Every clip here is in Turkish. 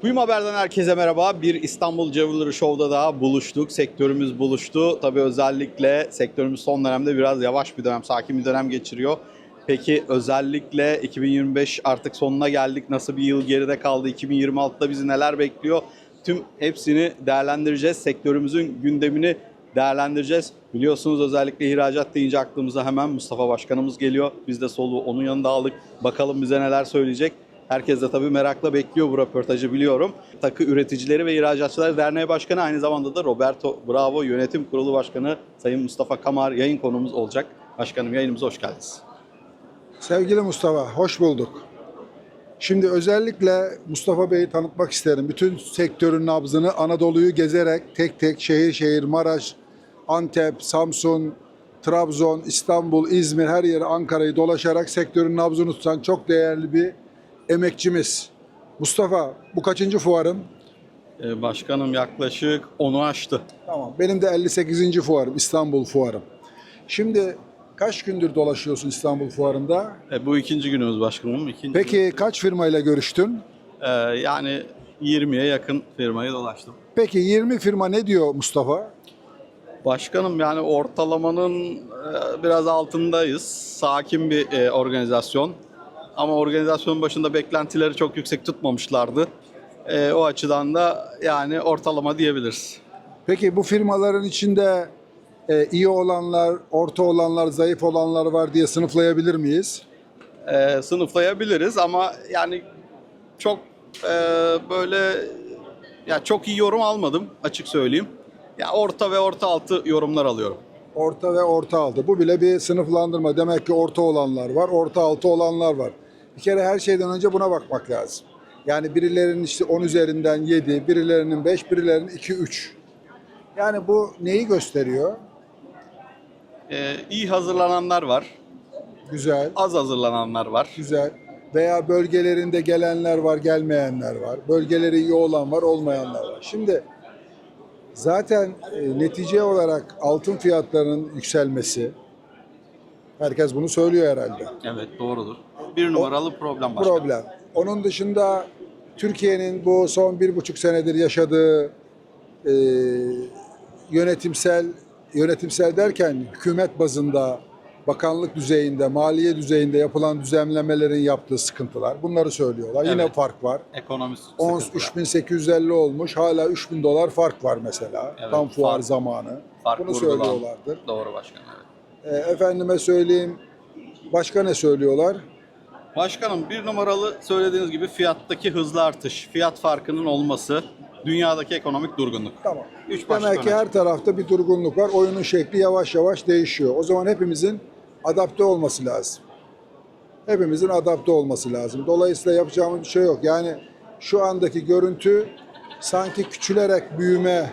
Kuyum Haber'den herkese merhaba. Bir İstanbul Jewelry Show'da daha buluştuk. Sektörümüz buluştu. Tabii özellikle sektörümüz son dönemde biraz yavaş bir dönem, sakin bir dönem geçiriyor. Peki özellikle 2025 artık sonuna geldik. Nasıl bir yıl geride kaldı? 2026'da bizi neler bekliyor? Tüm hepsini değerlendireceğiz. Sektörümüzün gündemini değerlendireceğiz. Biliyorsunuz özellikle ihracat deyince aklımıza hemen Mustafa Başkanımız geliyor. Biz de soluğu onun yanında aldık. Bakalım bize neler söyleyecek. Herkes de tabii merakla bekliyor bu röportajı biliyorum. Takı Üreticileri ve İhracatçıları Derneği Başkanı aynı zamanda da Roberto Bravo Yönetim Kurulu Başkanı Sayın Mustafa Kamar yayın konumuz olacak. Başkanım yayınımıza hoş geldiniz. Sevgili Mustafa, hoş bulduk. Şimdi özellikle Mustafa Bey'i tanıtmak isterim. Bütün sektörün nabzını Anadolu'yu gezerek tek tek şehir şehir Maraş, Antep, Samsun, Trabzon, İstanbul, İzmir her yeri Ankara'yı dolaşarak sektörün nabzını tutan çok değerli bir emekçimiz. Mustafa bu kaçıncı fuarım? Ee, başkanım yaklaşık 10'u aştı. Tamam. Benim de 58. fuarım İstanbul fuarım. Şimdi kaç gündür dolaşıyorsun İstanbul fuarında? E, bu ikinci günümüz başkanım. İkinci Peki kaç firmayla görüştün? Ee, yani 20'ye yakın firmayı dolaştım. Peki 20 firma ne diyor Mustafa? Başkanım yani ortalamanın e, biraz altındayız. Sakin bir e, organizasyon. Ama organizasyonun başında beklentileri çok yüksek tutmamışlardı. E, o açıdan da yani ortalama diyebiliriz. Peki bu firmaların içinde e, iyi olanlar, orta olanlar, zayıf olanlar var diye sınıflayabilir miyiz? E, sınıflayabiliriz ama yani çok e, böyle ya çok iyi yorum almadım açık söyleyeyim. Ya orta ve orta altı yorumlar alıyorum. Orta ve orta altı. Bu bile bir sınıflandırma. Demek ki orta olanlar var, orta altı olanlar var. Bir kere her şeyden önce buna bakmak lazım. Yani birilerinin işte 10 üzerinden 7, birilerinin 5, birilerinin 2, 3. Yani bu neyi gösteriyor? E, iyi hazırlananlar var, Güzel. az hazırlananlar var. Güzel. Veya bölgelerinde gelenler var, gelmeyenler var. Bölgeleri iyi olan var, olmayanlar var. Şimdi zaten e, netice olarak altın fiyatlarının yükselmesi, herkes bunu söylüyor herhalde. Evet doğrudur. Bir numaralı problem başka. Problem. Onun dışında Türkiye'nin bu son bir buçuk senedir yaşadığı e, yönetimsel yönetimsel derken hükümet bazında bakanlık düzeyinde, maliye düzeyinde yapılan düzenlemelerin yaptığı sıkıntılar. Bunları söylüyorlar. Yine Evet. fark var. Ekonomik Ons sıkıntılar. 3850 olmuş. Hala 3000 dolar fark var mesela. Evet, Tam fuar fark- zamanı. fark Bunu vurgulan. söylüyorlardır. Doğru başkanım. E, efendime söyleyeyim. Başka ne söylüyorlar? Başkanım bir numaralı söylediğiniz gibi fiyattaki hızlı artış, fiyat farkının olması, dünyadaki ekonomik durgunluk. Tamam. Üç başlık Demek ki her tarafta bir durgunluk var. Oyunun şekli yavaş yavaş değişiyor. O zaman hepimizin adapte olması lazım. Hepimizin adapte olması lazım. Dolayısıyla yapacağımız bir şey yok. Yani şu andaki görüntü sanki küçülerek büyüme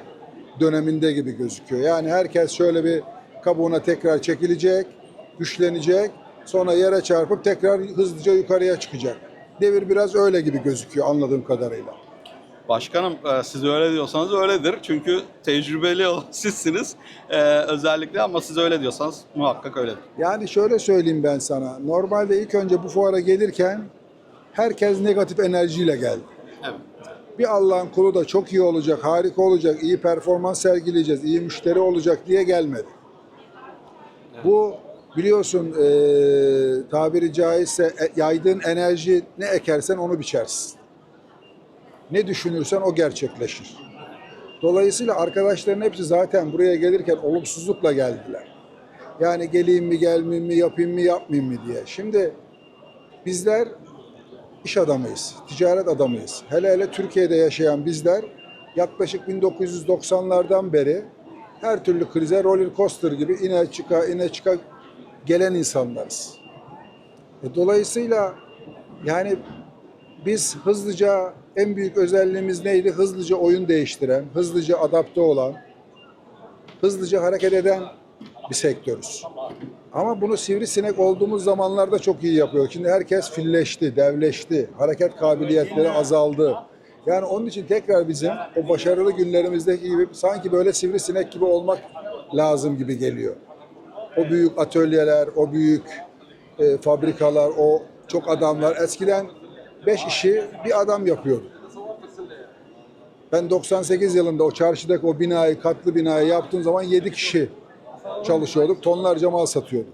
döneminde gibi gözüküyor. Yani herkes şöyle bir kabuğuna tekrar çekilecek, güçlenecek, sonra yere çarpıp tekrar hızlıca yukarıya çıkacak. Devir biraz öyle gibi gözüküyor anladığım kadarıyla. Başkanım e, siz öyle diyorsanız öyledir. Çünkü tecrübeli olan sizsiniz e, özellikle ama siz öyle diyorsanız muhakkak öyledir. Yani şöyle söyleyeyim ben sana. Normalde ilk önce bu fuara gelirken herkes negatif enerjiyle geldi. Evet. Bir Allah'ın kulu da çok iyi olacak, harika olacak, iyi performans sergileyeceğiz, iyi müşteri olacak diye gelmedi. Bu biliyorsun eee tabiri caizse e, yaydığın enerji ne ekersen onu biçersin. Ne düşünürsen o gerçekleşir. Dolayısıyla arkadaşların hepsi zaten buraya gelirken olumsuzlukla geldiler. Yani geleyim mi gelmeyeyim mi yapayım mı yapmayayım mı diye. Şimdi bizler iş adamıyız, ticaret adamıyız. Hele hele Türkiye'de yaşayan bizler yaklaşık 1990'lardan beri her türlü krize roller coaster gibi ine çıka ine çıka gelen insanlarız. E, dolayısıyla yani biz hızlıca en büyük özelliğimiz neydi? Hızlıca oyun değiştiren, hızlıca adapte olan, hızlıca hareket eden bir sektörüz. Ama bunu sivrisinek olduğumuz zamanlarda çok iyi yapıyor. Şimdi herkes filleşti, devleşti, hareket kabiliyetleri azaldı. Yani onun için tekrar bizim o başarılı günlerimizdeki gibi sanki böyle sivrisinek gibi olmak lazım gibi geliyor. O büyük atölyeler, o büyük e, fabrikalar, o çok adamlar. Eskiden beş işi bir adam yapıyordu. Ben 98 yılında o çarşıdaki o binayı, katlı binayı yaptığım zaman 7 kişi çalışıyorduk. Tonlarca mal satıyorduk.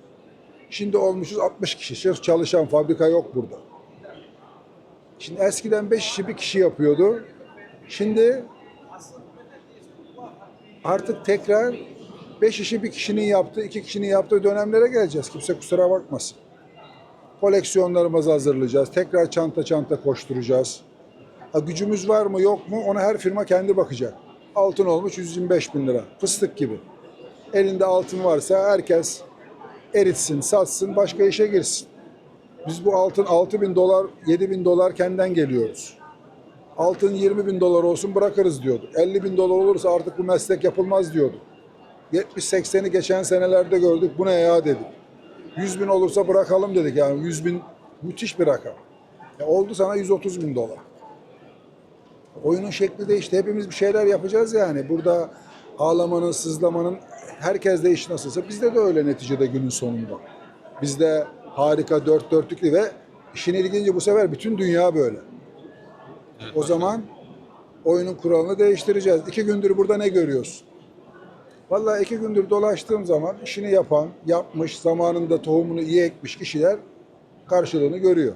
Şimdi olmuşuz 60 kişi. Çalışan fabrika yok burada. Şimdi eskiden 5 kişi bir kişi yapıyordu. Şimdi artık tekrar 5 işi bir kişinin yaptığı, iki kişinin yaptığı dönemlere geleceğiz. Kimse kusura bakmasın. Koleksiyonlarımızı hazırlayacağız. Tekrar çanta çanta koşturacağız. Ha, gücümüz var mı yok mu ona her firma kendi bakacak. Altın olmuş 125 bin lira. Fıstık gibi. Elinde altın varsa herkes eritsin, satsın, başka işe girsin. Biz bu altın 6 bin dolar, 7 bin dolar kendinden geliyoruz. Altın 20 bin dolar olsun bırakırız diyorduk. 50 bin dolar olursa artık bu meslek yapılmaz diyorduk. 70-80'i geçen senelerde gördük. Bu ne ya dedik. 100 bin olursa bırakalım dedik. Yani 100 bin müthiş bir rakam. E oldu sana 130 bin dolar. Oyunun şekli değişti. Hepimiz bir şeyler yapacağız yani. Burada ağlamanın, sızlamanın herkes de iş nasılsa bizde de öyle neticede günün sonunda. Bizde harika dört dörtlüklü ve işin ilginci bu sefer bütün dünya böyle. O zaman oyunun kuralını değiştireceğiz. İki gündür burada ne görüyorsun? Vallahi iki gündür dolaştığım zaman işini yapan, yapmış, zamanında tohumunu iyi ekmiş kişiler karşılığını görüyor.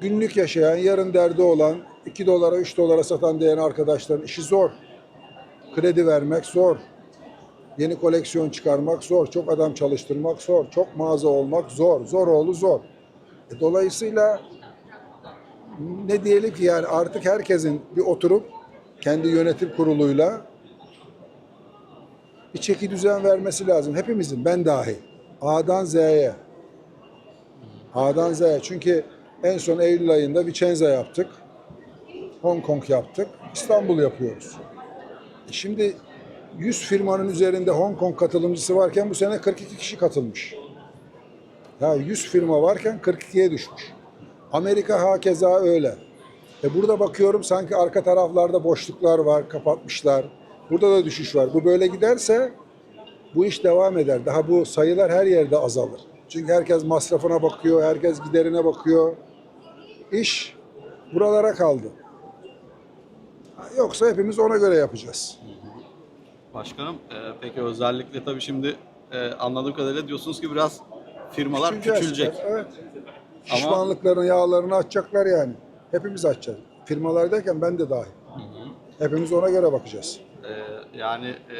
Günlük yaşayan, yarın derdi olan, 2 dolara, 3 dolara satan diyen arkadaşların işi zor. Kredi vermek zor. Yeni koleksiyon çıkarmak zor. Çok adam çalıştırmak zor. Çok mağaza olmak zor. Zor oğlu zor. E, dolayısıyla ne diyelim ki yani artık herkesin bir oturup kendi yönetim kuruluyla bir çeki düzen vermesi lazım. Hepimizin, ben dahil. A'dan Z'ye. A'dan Z'ye. Çünkü en son Eylül ayında Vicenza yaptık. Hong Kong yaptık. İstanbul yapıyoruz. E Şimdi 100 firmanın üzerinde Hong Kong katılımcısı varken bu sene 42 kişi katılmış. Ya 100 firma varken 42'ye düşmüş. Amerika hakeza öyle. E burada bakıyorum sanki arka taraflarda boşluklar var, kapatmışlar. Burada da düşüş var. Bu böyle giderse bu iş devam eder. Daha bu sayılar her yerde azalır. Çünkü herkes masrafına bakıyor, herkes giderine bakıyor. İş buralara kaldı. Yoksa hepimiz ona göre yapacağız. Başkanım e, peki özellikle tabii şimdi e, anladığım kadarıyla diyorsunuz ki biraz firmalar Küçüleceğiz. küçülecek. Evet. Şişmanlıkların yağlarını açacaklar yani. Hepimiz açacağız. Firmalar derken ben de dahil. Hepimiz ona göre bakacağız. E, yani e,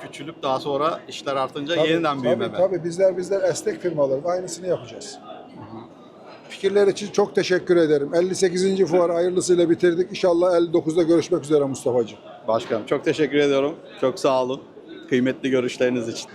küçülüp daha sonra işler artınca yeniden büyüme tabii? Tabii bizler bizler esnek firmalarız. Aynısını yapacağız. Fikirler için çok teşekkür ederim. 58. fuar hayırlısıyla bitirdik. İnşallah 59'da görüşmek üzere Mustafa'cığım. Başkanım çok teşekkür ediyorum. Çok sağ olun. Kıymetli görüşleriniz için.